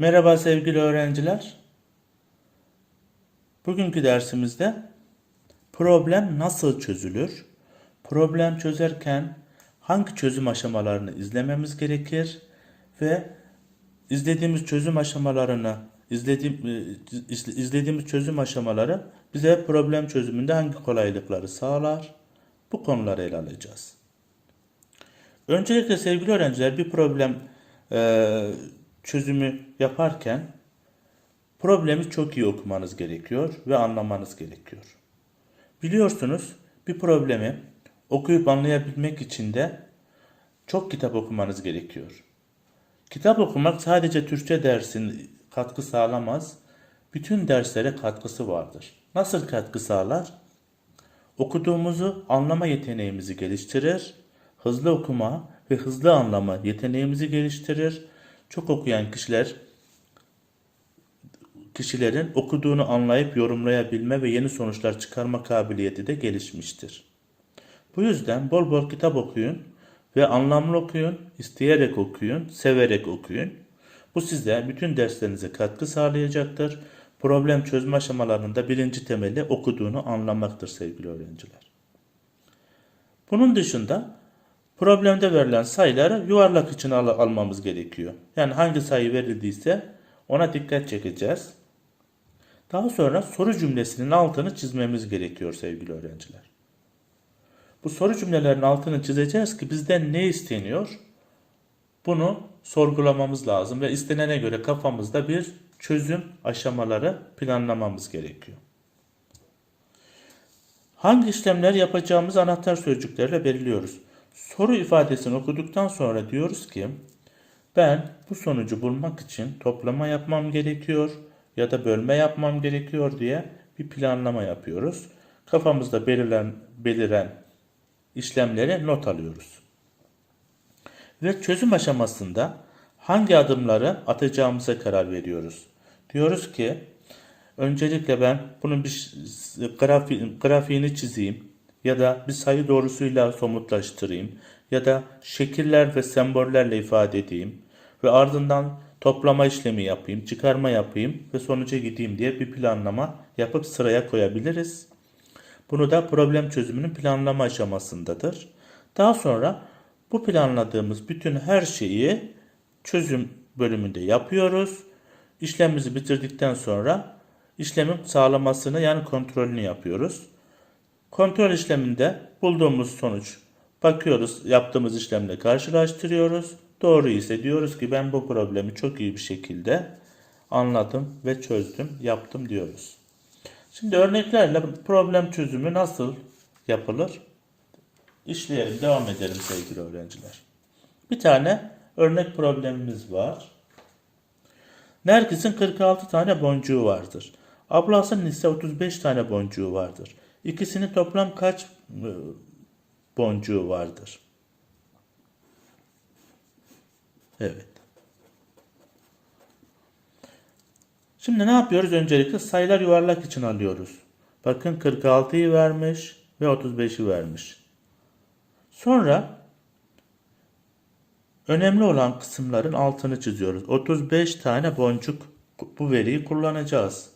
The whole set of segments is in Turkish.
Merhaba sevgili öğrenciler. Bugünkü dersimizde problem nasıl çözülür? Problem çözerken hangi çözüm aşamalarını izlememiz gerekir ve izlediğimiz çözüm aşamalarını izlediğim, e, iz- izlediğimiz çözüm aşamaları bize problem çözümünde hangi kolaylıkları sağlar? Bu konuları ele alacağız. Öncelikle sevgili öğrenciler bir problem e, çözümü yaparken problemi çok iyi okumanız gerekiyor ve anlamanız gerekiyor. Biliyorsunuz bir problemi okuyup anlayabilmek için de çok kitap okumanız gerekiyor. Kitap okumak sadece Türkçe dersin katkı sağlamaz, bütün derslere katkısı vardır. Nasıl katkı sağlar? Okuduğumuzu anlama yeteneğimizi geliştirir, hızlı okuma ve hızlı anlama yeteneğimizi geliştirir. Çok okuyan kişiler kişilerin okuduğunu anlayıp yorumlayabilme ve yeni sonuçlar çıkarma kabiliyeti de gelişmiştir. Bu yüzden bol bol kitap okuyun ve anlamlı okuyun, isteyerek okuyun, severek okuyun. Bu size bütün derslerinize katkı sağlayacaktır. Problem çözme aşamalarında birinci temeli okuduğunu anlamaktır sevgili öğrenciler. Bunun dışında problemde verilen sayıları yuvarlak içine al- almamız gerekiyor. Yani hangi sayı verildiyse ona dikkat çekeceğiz. Daha sonra soru cümlesinin altını çizmemiz gerekiyor sevgili öğrenciler. Bu soru cümlelerin altını çizeceğiz ki bizden ne isteniyor? Bunu sorgulamamız lazım ve istenene göre kafamızda bir çözüm aşamaları planlamamız gerekiyor. Hangi işlemler yapacağımız anahtar sözcüklerle belirliyoruz. Soru ifadesini okuduktan sonra diyoruz ki ben bu sonucu bulmak için toplama yapmam gerekiyor ya da bölme yapmam gerekiyor diye bir planlama yapıyoruz. Kafamızda belirlen, beliren işlemleri not alıyoruz. Ve çözüm aşamasında hangi adımları atacağımıza karar veriyoruz. Diyoruz ki öncelikle ben bunun bir grafi, grafiğini çizeyim ya da bir sayı doğrusuyla somutlaştırayım ya da şekiller ve sembollerle ifade edeyim ve ardından toplama işlemi yapayım, çıkarma yapayım ve sonuca gideyim diye bir planlama yapıp sıraya koyabiliriz. Bunu da problem çözümünün planlama aşamasındadır. Daha sonra bu planladığımız bütün her şeyi çözüm bölümünde yapıyoruz. İşlemimizi bitirdikten sonra işlemin sağlamasını yani kontrolünü yapıyoruz. Kontrol işleminde bulduğumuz sonuç bakıyoruz yaptığımız işlemle karşılaştırıyoruz. Doğru ise diyoruz ki ben bu problemi çok iyi bir şekilde anladım ve çözdüm, yaptım diyoruz. Şimdi örneklerle problem çözümü nasıl yapılır? İşleyelim, devam edelim sevgili öğrenciler. Bir tane örnek problemimiz var. Nergis'in 46 tane boncuğu vardır. Ablasının ise 35 tane boncuğu vardır. İkisinin toplam kaç e, boncuğu vardır? Evet. Şimdi ne yapıyoruz? Öncelikle sayılar yuvarlak için alıyoruz. Bakın 46'yı vermiş ve 35'i vermiş. Sonra önemli olan kısımların altını çiziyoruz. 35 tane boncuk bu veriyi kullanacağız.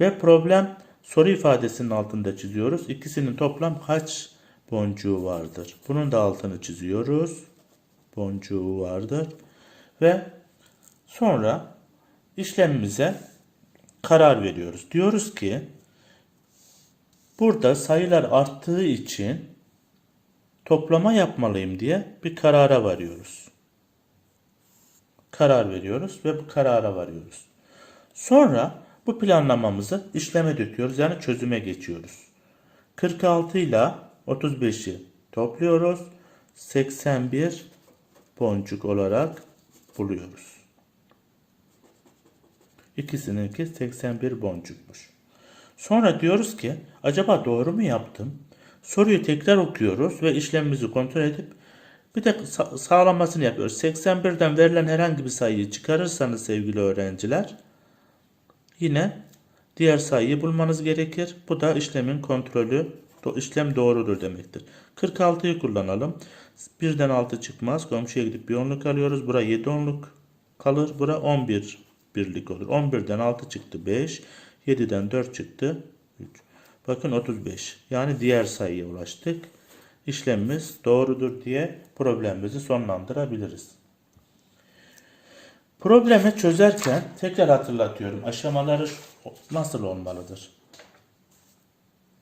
Ve problem soru ifadesinin altında çiziyoruz. İkisinin toplam kaç boncuğu vardır? Bunun da altını çiziyoruz. Boncuğu vardır. Ve sonra işlemimize karar veriyoruz. Diyoruz ki burada sayılar arttığı için toplama yapmalıyım diye bir karara varıyoruz. Karar veriyoruz ve bu karara varıyoruz. Sonra bu planlamamızı işleme döküyoruz yani çözüme geçiyoruz. 46 ile 35'i topluyoruz. 81 boncuk olarak buluyoruz. İkisininki 81 boncukmuş. Sonra diyoruz ki acaba doğru mu yaptım? Soruyu tekrar okuyoruz ve işlemimizi kontrol edip bir de sa- sağlamasını yapıyoruz. 81'den verilen herhangi bir sayıyı çıkarırsanız sevgili öğrenciler yine diğer sayıyı bulmanız gerekir. Bu da işlemin kontrolü, işlem doğrudur demektir. 46'yı kullanalım. Birden 6 çıkmaz. Komşuya gidip bir onluk alıyoruz. Bura 7 onluk kalır. Bura 11 birlik olur. 11'den 6 çıktı 5. 7'den 4 çıktı 3. Bakın 35. Yani diğer sayıya ulaştık. İşlemimiz doğrudur diye problemimizi sonlandırabiliriz. Problemi çözerken tekrar hatırlatıyorum. Aşamaları nasıl olmalıdır?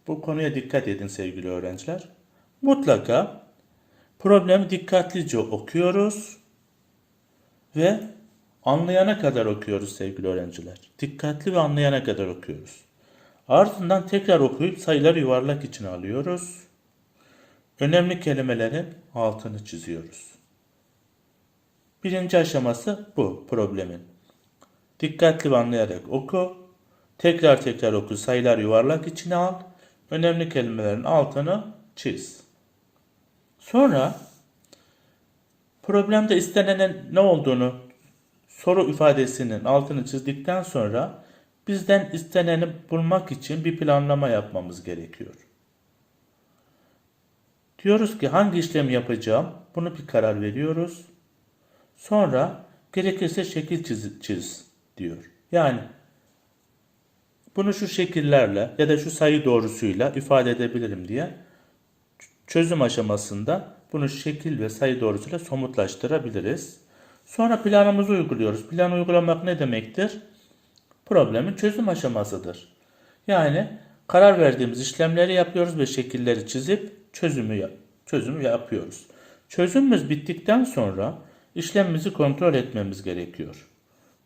Bu konuya dikkat edin sevgili öğrenciler. Mutlaka problemi dikkatlice okuyoruz ve anlayana kadar okuyoruz sevgili öğrenciler. Dikkatli ve anlayana kadar okuyoruz. Ardından tekrar okuyup sayıları yuvarlak içine alıyoruz. Önemli kelimelerin altını çiziyoruz. Birinci aşaması bu problemin. Dikkatli anlayarak oku. Tekrar tekrar oku. Sayılar yuvarlak içine al. Önemli kelimelerin altını çiz. Sonra problemde istenenin ne olduğunu soru ifadesinin altını çizdikten sonra bizden isteneni bulmak için bir planlama yapmamız gerekiyor. Diyoruz ki hangi işlemi yapacağım? Bunu bir karar veriyoruz. Sonra gerekirse şekil çiz, çiz diyor. Yani bunu şu şekillerle ya da şu sayı doğrusuyla ifade edebilirim diye çözüm aşamasında bunu şekil ve sayı doğrusuyla somutlaştırabiliriz. Sonra planımızı uyguluyoruz. Plan uygulamak ne demektir? Problemin çözüm aşamasıdır. Yani karar verdiğimiz işlemleri yapıyoruz ve şekilleri çizip çözümü çözümü yapıyoruz. Çözümümüz bittikten sonra işlemimizi kontrol etmemiz gerekiyor.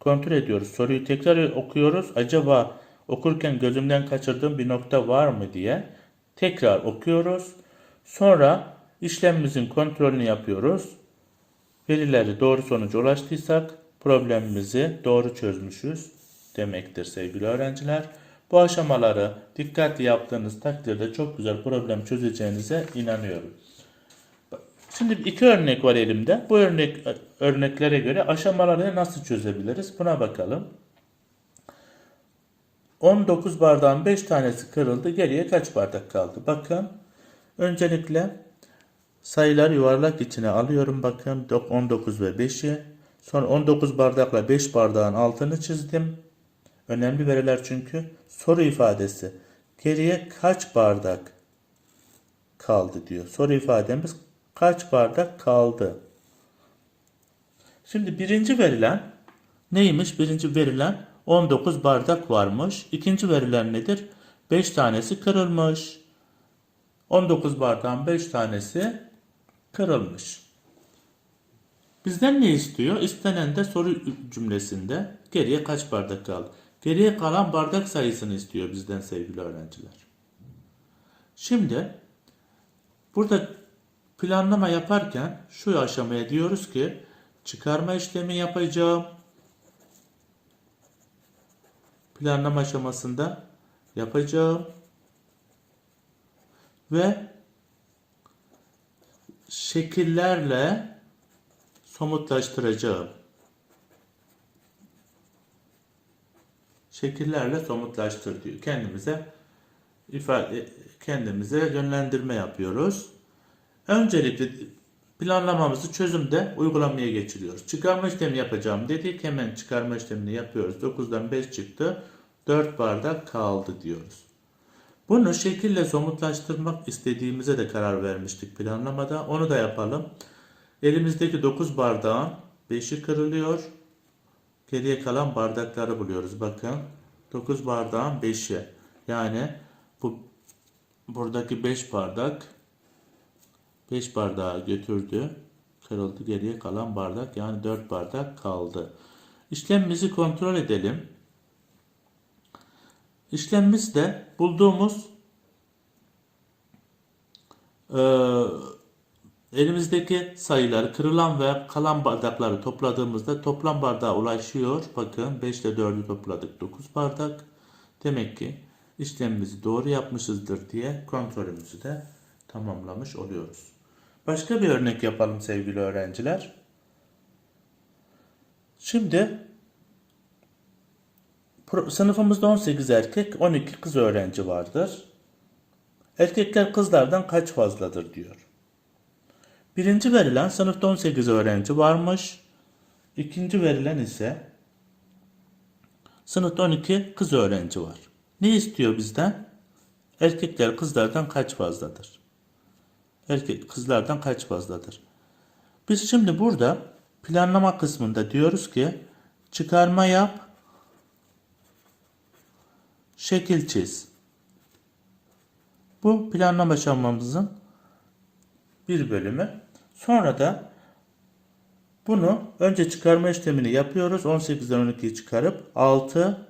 Kontrol ediyoruz. Soruyu tekrar okuyoruz. Acaba okurken gözümden kaçırdığım bir nokta var mı diye tekrar okuyoruz. Sonra işlemimizin kontrolünü yapıyoruz. Verileri doğru sonuca ulaştıysak problemimizi doğru çözmüşüz demektir sevgili öğrenciler. Bu aşamaları dikkatli yaptığınız takdirde çok güzel problem çözeceğinize inanıyorum. Şimdi iki örnek var elimde. Bu örnek örneklere göre aşamaları nasıl çözebiliriz? Buna bakalım. 19 bardağın 5 tanesi kırıldı. Geriye kaç bardak kaldı? Bakın. Öncelikle sayılar yuvarlak içine alıyorum. Bakın 19 ve 5'i. Sonra 19 bardakla 5 bardağın altını çizdim. Önemli veriler çünkü. Soru ifadesi. Geriye kaç bardak kaldı diyor. Soru ifademiz kaç bardak kaldı? Şimdi birinci verilen neymiş? Birinci verilen 19 bardak varmış. İkinci verilen nedir? 5 tanesi kırılmış. 19 bardağın 5 tanesi kırılmış. Bizden ne istiyor? İstenen de soru cümlesinde geriye kaç bardak kaldı? Geriye kalan bardak sayısını istiyor bizden sevgili öğrenciler. Şimdi burada planlama yaparken şu aşamaya diyoruz ki çıkarma işlemi yapacağım. Planlama aşamasında yapacağım. Ve şekillerle somutlaştıracağım. Şekillerle somutlaştır diyor. Kendimize ifade kendimize yönlendirme yapıyoruz. Öncelikle planlamamızı çözümde uygulamaya geçiriyoruz. Çıkarma işlemi yapacağım dedik. Hemen çıkarma işlemini yapıyoruz. 9'dan 5 çıktı. 4 bardak kaldı diyoruz. Bunu şekille somutlaştırmak istediğimize de karar vermiştik planlamada. Onu da yapalım. Elimizdeki 9 bardağın 5'i kırılıyor. Geriye kalan bardakları buluyoruz. Bakın 9 bardağın 5'i. Yani bu buradaki 5 bardak 5 bardağı götürdü. Kırıldı. Geriye kalan bardak yani 4 bardak kaldı. İşlemimizi kontrol edelim. İşlemimizde bulduğumuz e, elimizdeki sayıları kırılan ve kalan bardakları topladığımızda toplam bardağa ulaşıyor. Bakın 5 ile 4'ü topladık 9 bardak. Demek ki işlemimizi doğru yapmışızdır diye kontrolümüzü de tamamlamış oluyoruz. Başka bir örnek yapalım sevgili öğrenciler. Şimdi sınıfımızda 18 erkek, 12 kız öğrenci vardır. Erkekler kızlardan kaç fazladır diyor. Birinci verilen sınıfta 18 öğrenci varmış. İkinci verilen ise Sınıfta 12 kız öğrenci var. Ne istiyor bizden? Erkekler kızlardan kaç fazladır? Erkek kızlardan kaç fazladır? Biz şimdi burada planlama kısmında diyoruz ki çıkarma yap, şekil çiz. Bu planlama aşamamızın bir bölümü. Sonra da bunu önce çıkarma işlemini yapıyoruz. 18'den 12'yi çıkarıp 6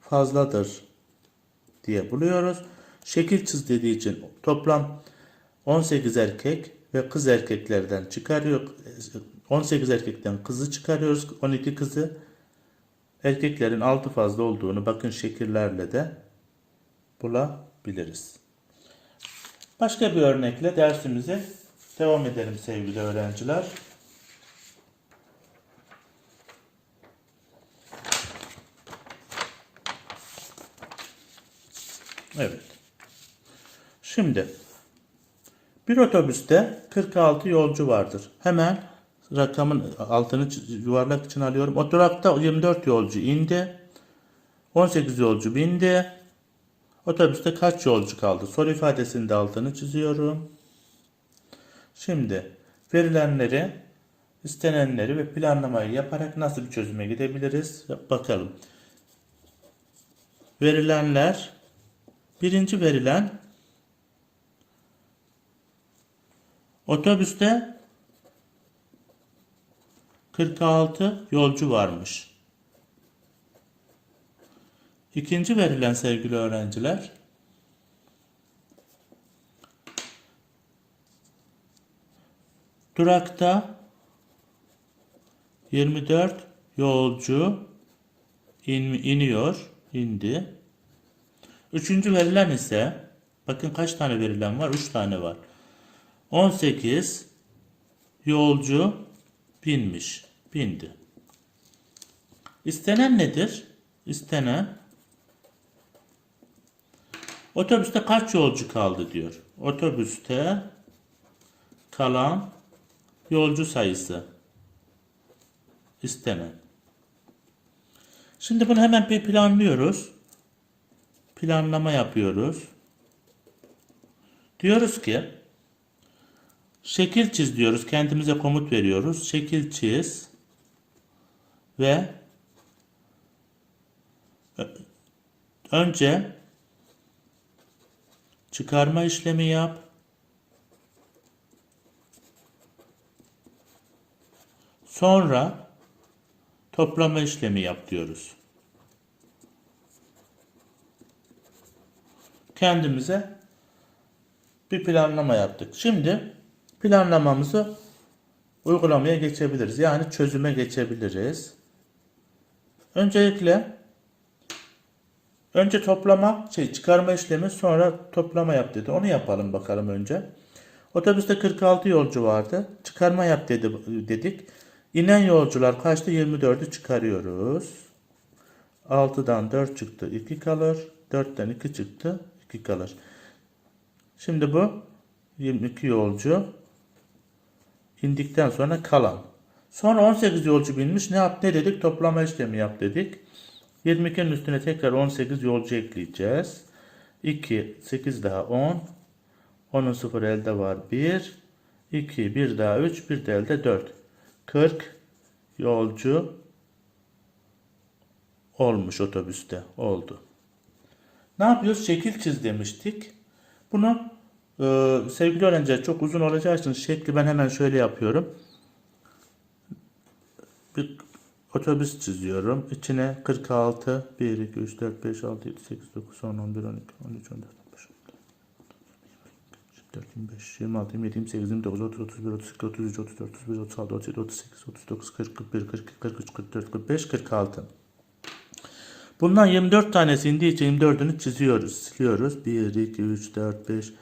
fazladır diye buluyoruz. Şekil çiz dediği için toplam 18 erkek ve kız erkeklerden çıkarıyor. 18 erkekten kızı çıkarıyoruz. 12 kızı erkeklerin 6 fazla olduğunu bakın şekillerle de bulabiliriz. Başka bir örnekle dersimize devam edelim sevgili öğrenciler. Evet. Şimdi bir otobüste 46 yolcu vardır. Hemen rakamın altını yuvarlak için alıyorum. O durakta 24 yolcu indi. 18 yolcu bindi. Otobüste kaç yolcu kaldı? Soru ifadesinde altını çiziyorum. Şimdi verilenleri, istenenleri ve planlamayı yaparak nasıl bir çözüme gidebiliriz? Bakalım. Verilenler, birinci verilen otobüste 46 yolcu varmış. İkinci verilen sevgili öğrenciler durakta 24 yolcu in, iniyor, indi. Üçüncü verilen ise bakın kaç tane verilen var? 3 tane var. 18 yolcu binmiş, bindi. İstenen nedir? İstenen otobüste kaç yolcu kaldı diyor. Otobüste kalan yolcu sayısı istenen. Şimdi bunu hemen bir planlıyoruz. Planlama yapıyoruz. Diyoruz ki şekil çiz diyoruz. Kendimize komut veriyoruz. Şekil çiz ve önce çıkarma işlemi yap. Sonra toplama işlemi yap diyoruz. Kendimize bir planlama yaptık. Şimdi planlamamızı uygulamaya geçebiliriz. Yani çözüme geçebiliriz. Öncelikle önce toplama, şey çıkarma işlemi sonra toplama yap dedi. Onu yapalım bakalım önce. Otobüste 46 yolcu vardı. Çıkarma yap dedi, dedik. İnen yolcular kaçtı? 24'ü çıkarıyoruz. 6'dan 4 çıktı 2 kalır. 4'ten 2 çıktı 2 kalır. Şimdi bu 22 yolcu indikten sonra kalan. Sonra 18 yolcu binmiş. Ne yap ne dedik? Toplama işlemi yap dedik. 22'nin üstüne tekrar 18 yolcu ekleyeceğiz. 2, 8 daha 10. 10'un 0 elde var 1. 2, 1 daha 3, 1 de elde 4. 40 yolcu olmuş otobüste. Oldu. Ne yapıyoruz? Şekil çiz demiştik. Bunu e, sevgili öğrenciler çok uzun olacağı için şekli ben hemen şöyle yapıyorum. Bir otobüs çiziyorum. İçine 46, 1, 2, 3, 4, 5, 6, 7, 8, 9, 10, 11, 12, 13, 14, 15, 24, 25, 26, 27, 28, 29, 30, 31, 32, 33, 34, 35, 36, 37, 38, 39, 40, 41, 42, 43, 44, 45, 46. Bundan 24 tanesi indiği için 24'ünü çiziyoruz. Siliyoruz. 1, 2, 3, 4, 5,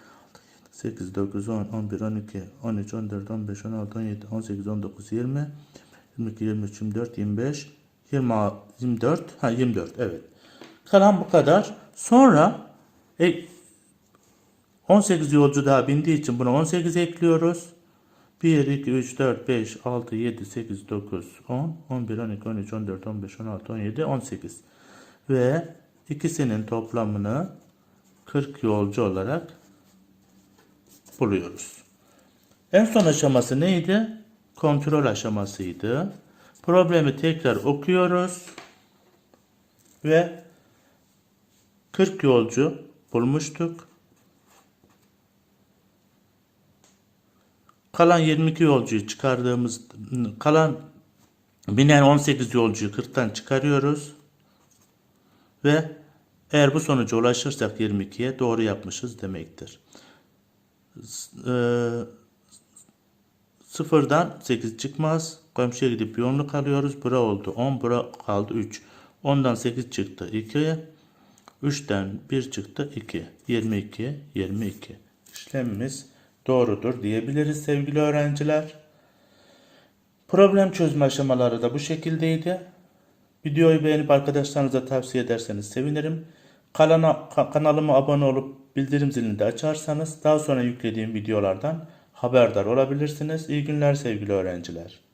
8, 9, 10, 11, 12, 13, 14, 15, 16, 17, 18, 19, 20, 22, 23, 24, 25, 26, 24, ha 24 evet. Kalan bu kadar. Sonra e, 18 yolcu daha bindiği için buna 18 ekliyoruz. 1, 2, 3, 4, 5, 6, 7, 8, 9, 10, 11, 12, 13, 14, 15, 16, 17, 18. Ve ikisinin toplamını 40 yolcu olarak buluyoruz. En son aşaması neydi? Kontrol aşamasıydı. Problemi tekrar okuyoruz. Ve 40 yolcu bulmuştuk. Kalan 22 yolcuyu çıkardığımız kalan binen 18 yolcuyu 40'tan çıkarıyoruz. Ve eğer bu sonuca ulaşırsak 22'ye doğru yapmışız demektir. Eee, Sıfırdan 8 çıkmaz. Komşuya gidip bir onluk alıyoruz. Bura oldu 10. Bura kaldı 3. 10'dan 8 çıktı 2. 3'ten 1 çıktı 2. 22. 22. İşlemimiz doğrudur diyebiliriz sevgili öğrenciler. Problem çözme aşamaları da bu şekildeydi. Videoyu beğenip arkadaşlarınıza tavsiye ederseniz sevinirim. Kanala, ka- kanalıma abone olup bildirim zilini de açarsanız daha sonra yüklediğim videolardan haberdar olabilirsiniz. İyi günler sevgili öğrenciler.